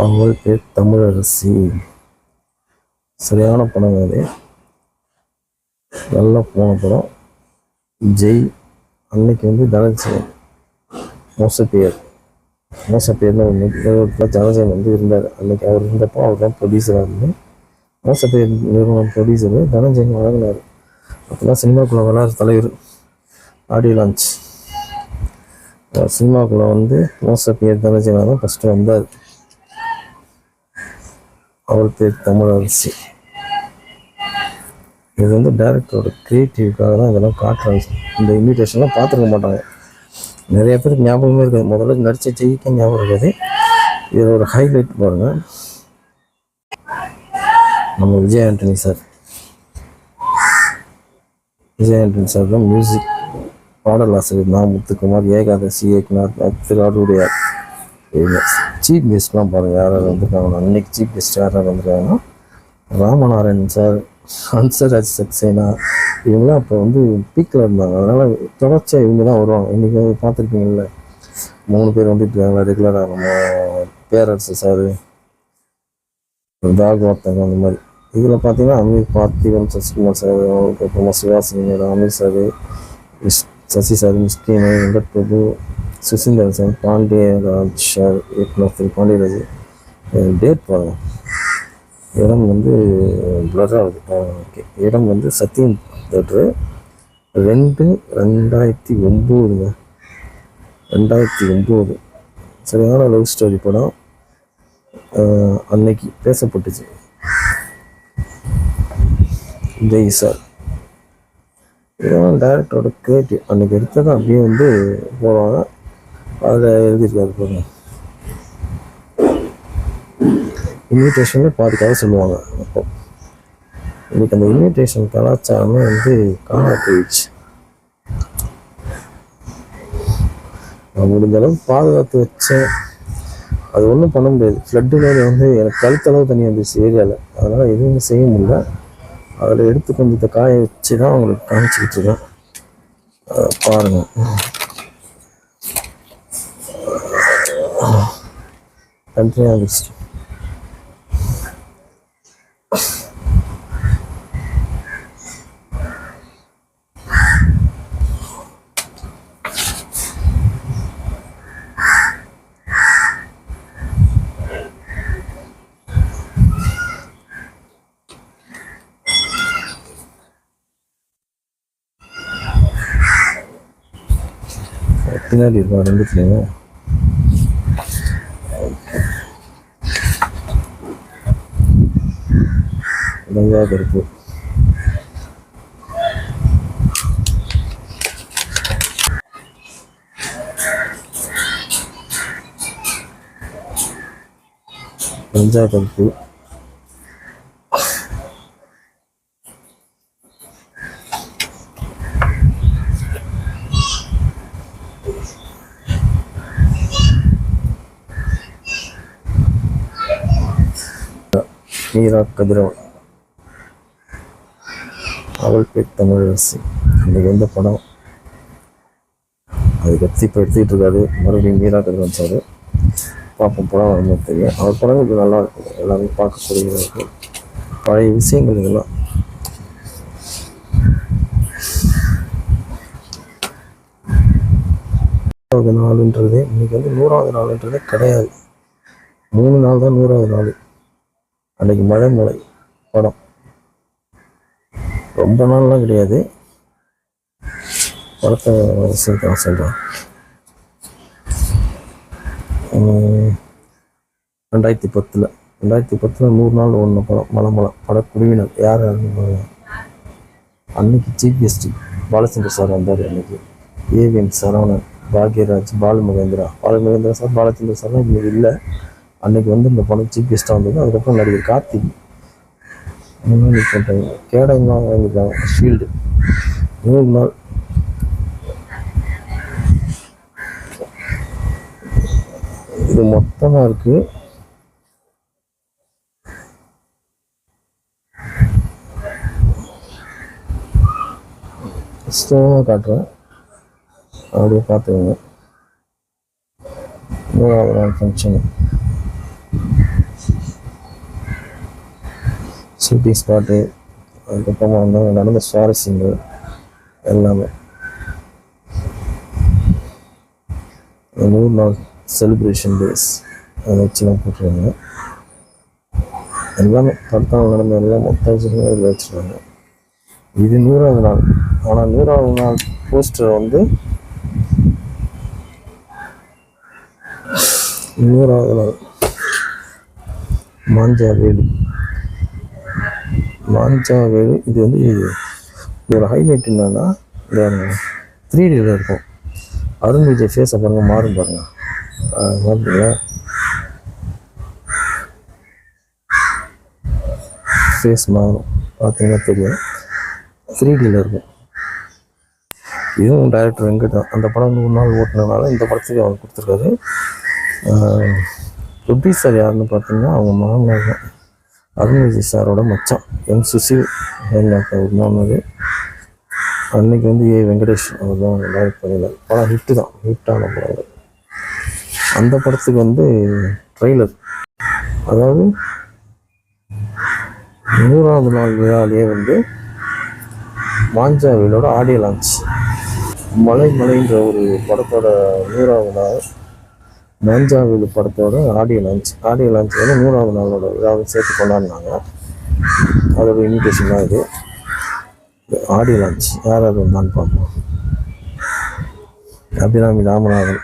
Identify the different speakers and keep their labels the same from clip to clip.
Speaker 1: அவள் பேர் தமிழரசி. சரியான படம் அது. நல்லா போன படம். ஜெய். அன்னைக்கு வந்து தனஞ்சயன் மோசப்பேர். மோசப்பேர்னு ஒரு தனஞ்சயன் வந்து இருந்தார். அன்னைக்கு அவர் இருந்தப்போ அவர் தான் ப்ரொடியூசராக இருந்து மோசப்பேர் நிறுவனம் ப்ரொடியூசர் தனஞ்சயன் வழங்கினார். அப்போதான் சினிமாக்குள்ளே வரார் தலைவர். ஆடியோ லான்ச் சினிமாக்குள்ளே வந்து மோசப்பேர் தனஞ்சயனாக தான் ஃபஸ்ட்டு வந்தார். அவள் பேர் தமிழரசி. இது வந்து டேரக்டரோட க்ரியேட்டிவ்க்காக தான் இதெல்லாம் காட்டுறாங்க. இந்த இன்விடேஷன்லாம் பார்த்துருக்க மாட்டாங்க. நிறைய பேருக்கு ஞாபகமே இருக்காது. முதல்ல நடித்த ஜெயிக்க ஞாபகம் இருக்காது. இதோட ஹைலைட் பாருங்கள் நம்ம விஜய் ஆண்டனி சார் விஜய் ஆண்டனி சார் தான் மியூசிக் பாடல் ஆசிரியர் நான் முத்துக்குமார் ஏகாதசி ஏக்நாத் திரு அருடையார் சீஃப் கெஸ்ட்லாம் பாருங்கள் யார் யார் வந்திருக்காங்க? அன்னைக்கு சீஃப் கெஸ்ட் யார் யார் வந்திருக்காங்கன்னா ராமநாராயணன் சார் ஹன்சராஜ் சக்சேனா இவங்களாம் அப்போ வந்து பீக்கில் இருந்தாங்க. அதனால் தொடர்ச்சியாக இவங்க தான் வருவாங்க இன்றைக்கி பார்த்துருப்பீங்கள்ல மூணு பேர் வந்துட்டு இருக்காங்களா ரெகுலராக நம்ம பேரரசு சார் பாகவத்தங்க அந்த மாதிரி. இதில் பார்த்தீங்கன்னா அமீர் பார்த்திபன் சசிகுமார் சார் அப்புறமா Sivasini Ameer sir Sasi sir Mysskin Venkat Prabhu Suseenthiran Pandiraj sir இயக்குனர் திரு பாண்டியராஜ் டேட் பாருங்க இடம் வந்து blur ஆகுது ஓகே இடம் வந்து சத்தியம் தேட்ரு ரெண்டு ரெண்டாயிரத்தி ஒம்போதுங்க. ரெண்டாயிரத்தி ஒம்பது. சரியான லவ் ஸ்டோரி படம். அன்னைக்கு பேசப்பட்டுச்சு. ஜெய் சார் இதெல்லாம் டேரக்டரோட கிரியேட்டிவ் அன்னைக்கு எடுத்ததான் அப்படியே வந்து போடுவாங்க. அதில் எழுதியிருக்காரு பாருங்க. இன்விடேஷனில் பாதி கதை சொல்லுவாங்க. அப்போ இன்னைக்கு அந்த இன்விடேஷன் கலாச்சாரமே வந்து காண போயிடுச்சு. நான் முடிஞ்ச அளவுக்கு பாதுகாத்து வச்சேன். அது ஒன்றும் பண்ண முடியாது. ஃப்ளட்டு மேலே வந்து எனக்கு கழுத்தளவு தண்ணி வந்துச்சு ஏரியாவில் அதனால் எதுவுமே செய்ய முடியல. அதில் எடுத்து கொஞ்சத்தை காய வச்சு தான் அவங்களுக்கு காமிச்சிக்கிட்டு இருக்கேன். அதை பாருங்க கண்டினியூ ஆகிடுச்சு பின்னாடி இருக்கும் ரெண்டுத்துலேயும் கங்கா கருப்பு கஞ்சா கருப்பு. நீரா கதிரவன். அவள் பேர் தமிழரசி அன்றைக்கி வந்த படம் அதுக்கடுத்து இப்போ எடுத்துக்கிட்டு இருக்காது மறுபடியும் மீரா கதிரவன் சார் பார்ப்போம் படம் வரணும் தெரியும் அவர் படங்கள் நல்லா இருக்கும். எல்லாமே பார்க்கக்கூடியதாக இருக்கும் பழைய விஷயங்கள் இதெல்லாம். நூறாவது நாளுன்றது இன்னைக்கு வந்து நூறாவது நாளுன்றதே கிடையாது. மூணு நாள் தான் நூறாவது நாள். அன்னைக்கு மழை மலை படம் ரொம்ப நாள்லாம் கிடையாது. படத்தை சீக்கிரம் சொல்கிறேன் ரெண்டாயிரத்தி பத்தில் ரெண்டாயிரத்தி பத்தில் நூறு நாள் ஒன்று படம் மலை மலை பட குழுவினர் யார் யாருன்னு அன்னைக்கு சீஃப் கெஸ்ட்டு பாலச்சந்திர சார் வந்தார் அன்னைக்கு. ஏவிஎம் சரவணன் பாக்யராஜ் பாலு மகேந்திரா பாலு மகேந்திரா சார் பாலச்சந்திர சார்லாம் இங்கே இல்லை. அன்னைக்கு வந்து இந்த படம் சீஃப் கெஸ்ட்டாக வந்தது அதுக்கப்புறம் நடிகர் கார்த்திக். முன்னாடி போட்டாங்க கேடயமாக வாங்கிட்டாங்க ஷீல்டு நூறு நாள். இது மொத்தமாக இருக்கு. ஸ்லோவாக காட்டுறேன். அப்படியே பார்த்துக்கோங்க. நூறாவது நாள் ஃபங்க்ஷனு ஷூட்டிங் ஸ்பாட்டு அதுக்கப்புறமா வந்து நடந்த சுவாரஸ்யங்கள் எல்லாமே. நூறு நாள் செலிப்ரேஷன் டேஸ் அதை வச்சுலாம் போட்டுருவாங்க எல்லாமே படத்தால் நடந்த எல்லாம் மொத்த விஷயங்களும் இதில் வச்சுருவாங்க இது நூறாவது நாள். ஆனால் நூறாவது நாள் போஸ்டர் வந்து நூறாவது நாள். மாஞ்சா வேலி மாஞ்சா வேறு இது வந்து இதோட ஹைலைட் என்னன்னா இந்த த்ரீ டியில் இருக்கும். அருண் விஜய் ஃபேஸை பாருங்கள் மாறும் பாருங்க. அஹ் ஃபேஸ் மாறும். பார்த்தீங்கன்னா தெரியும். த்ரீ டியில் இருக்கும். இதுவும் டைரக்டர் வெங்கட் அந்த படம் நூறு நாள் ஓட்டினதுனால இந்த படத்துக்கு அவர் கொடுத்துருக்காரு. ப்ரொடியூசர் யாருன்னு பார்த்தீங்கன்னா அவங்க மாமனார் தான். அருண் விஜய் சாரோட மச்சான் எம் சுசில் எனக்கு அன்னைக்கு வந்து ஏ வெங்கடேஷ் அவர் தான் டைரக்ட் பண்ணியிருந்தார் படம் ஹிட்டு தான் ஹிட்டான படம் அந்த படத்துக்கு வந்து ட்ரெய்லர் அதாவது நூறாவது நாள் விழாலேயே வந்து மாஞ்சாவிலோட ஆடியோ லான்ச் மலை மலைன்ற ஒரு படத்தோட நூறாவது நாள் மாஞ்சாவில் படத்தோட ஆடியோ லான்ச் ஆடியோ லான்ச் வந்து மூணாவது நாளோட விழாவும் சேர்த்து கொண்டாடினாங்க. அதோட இன்விடேஷன் தான் இது. ஆடியோ லான்ச் யார் யார் வந்தான்னு பார்ப்போம். அபிராமி ராமநாதன்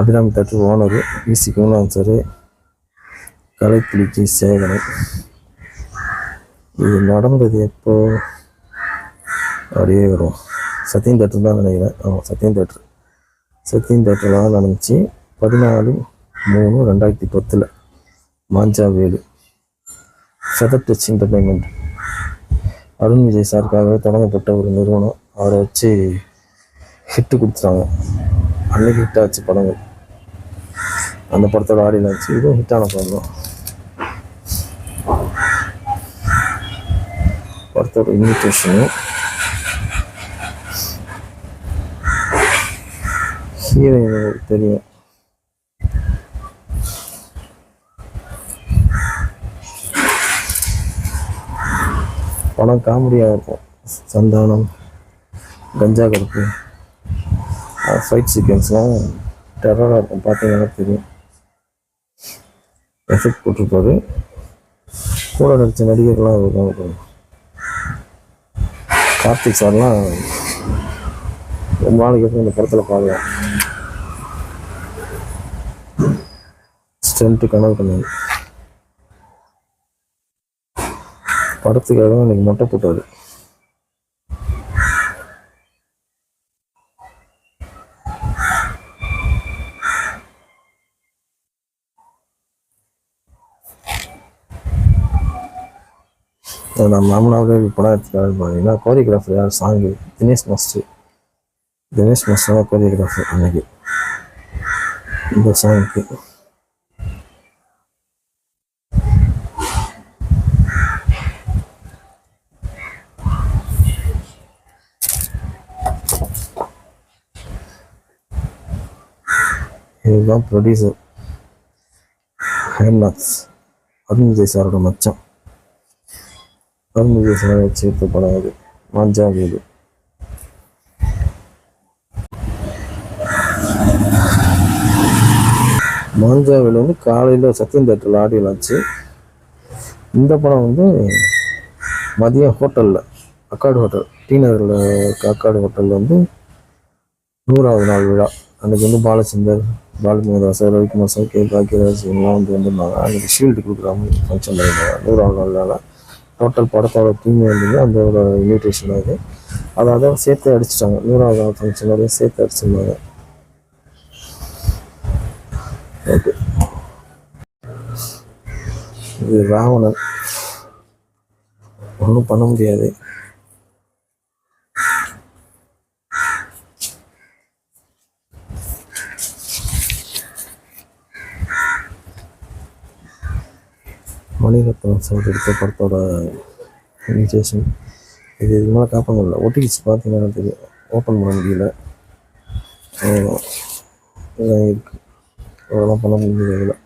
Speaker 1: அபிராமி தட்டு ஓனர் விசி குணாசர் கலைப்பிடிச்சி கலைப்புலிக்கு சேகரன். இது நடந்தது எப்போ? அப்படியே வரும். சத்தியம் தேட்டர் தான் நினைக்கிறேன். ஆமாம் சத்தியம் தேட்டர் சத்தியம் தேட்டரில் தான் நடந்துச்சு. பதினாலு மூணு ரெண்டாயிரத்தி பத்தில் Manjavelu. Feather touch entertainment Arun Vijay சாருக்காகவே தொடங்கப்பட்ட ஒரு நிறுவனம். அவரை வச்சு ஹிட்டு கொடுத்துட்டாங்க. அன்னைக்கு ஹிட் ஆச்சு படங்கள். அந்த படத்தோட ஆடியில் ஆச்சு இதுவும் ஹிட்டான படம் தான் படத்தோட இன்விடேஷனும் ஹீரோயின் தெரியும். படம் காமெடியாக இருக்கும். சந்தானம் கஞ்சா கருப்பு ஃபைட் சீக்வன்ஸ்லாம் டெரராக இருக்கும். பார்த்தீங்கன்னா தெரியும். எஃபெக்ட் போட்டிருப்பாரு. கூட நடித்த நடிகர்லாம் இருக்கும் கார்த்திக் சார்லாம் ரொம்ப நாளைக்கு அப்புறம் இந்த படத்தில் பார்க்கலாம் ஸ்ட்ரென்த்து கனவு கண்ணன். படத்துக்காக இன்னைக்கு மொட்டை போட்டாரு. நான் மாமனாவே படம் எடுத்துக்காரு பார்த்தீங்கன்னா கோரியோகிராஃபர் யார்? Song. Dinesh master. Dinesh master choreographer அன்னைக்கு. இந்த சாங்க்கு தான் ப்ரொடியூசர் ஹேம்நாத்ஸ் அருண் விஜய் சாரோட மச்சான். அருண் விஜய் சாரை படம் அது மாஞ்சா வீடு மாஞ்சாவில் வந்து காலையில் சத்யம் தேட்டரில் ஆடியோ ஆச்சு இந்த படம் வந்து மதியம் ஹோட்டலில் அக்காடு ஹோட்டல் டி நகரில் இருக்க அக்காடு ஹோட்டலில் வந்து நூறாவது நாள் விழா. அன்றைக்கி வந்து பாலச்சந்தர் பாலுமதாஸ் ரவிக்குமார் சார் கே. பாக்கியராஜ் எல்லாம் வந்து வந்திருந்தாங்க அன்றைக்கி ஷீல்டு கொடுக்குற மாதிரி ஃபங்க்ஷன் பண்ணியிருந்தாங்க நூறாவது நாள் டோட்டல் படத்தோட தீம் வந்து அதோட இன்விடேஷன் அது அதை அதை சேர்த்து அடிச்சிட்டாங்க. நூறாவது நாள் ஃபங்க்ஷனோடய சேர்த்து அடிச்சிருந்தாங்க. ஓகே இது ராவணன். ஒன்றும் பண்ண முடியாது. மணிரத்னம் சார் எடுத்த படத்தோட இன்விடேஷன் இது இதுக்கு மேலே காப்ப முடியல. ஒட்டிக்கிச்சு பார்த்தீங்கன்னா தெரியும். ஓப்பன் பண்ண முடியல. அவ்வளோதான். அதெல்லாம் பண்ண முடியல இதில்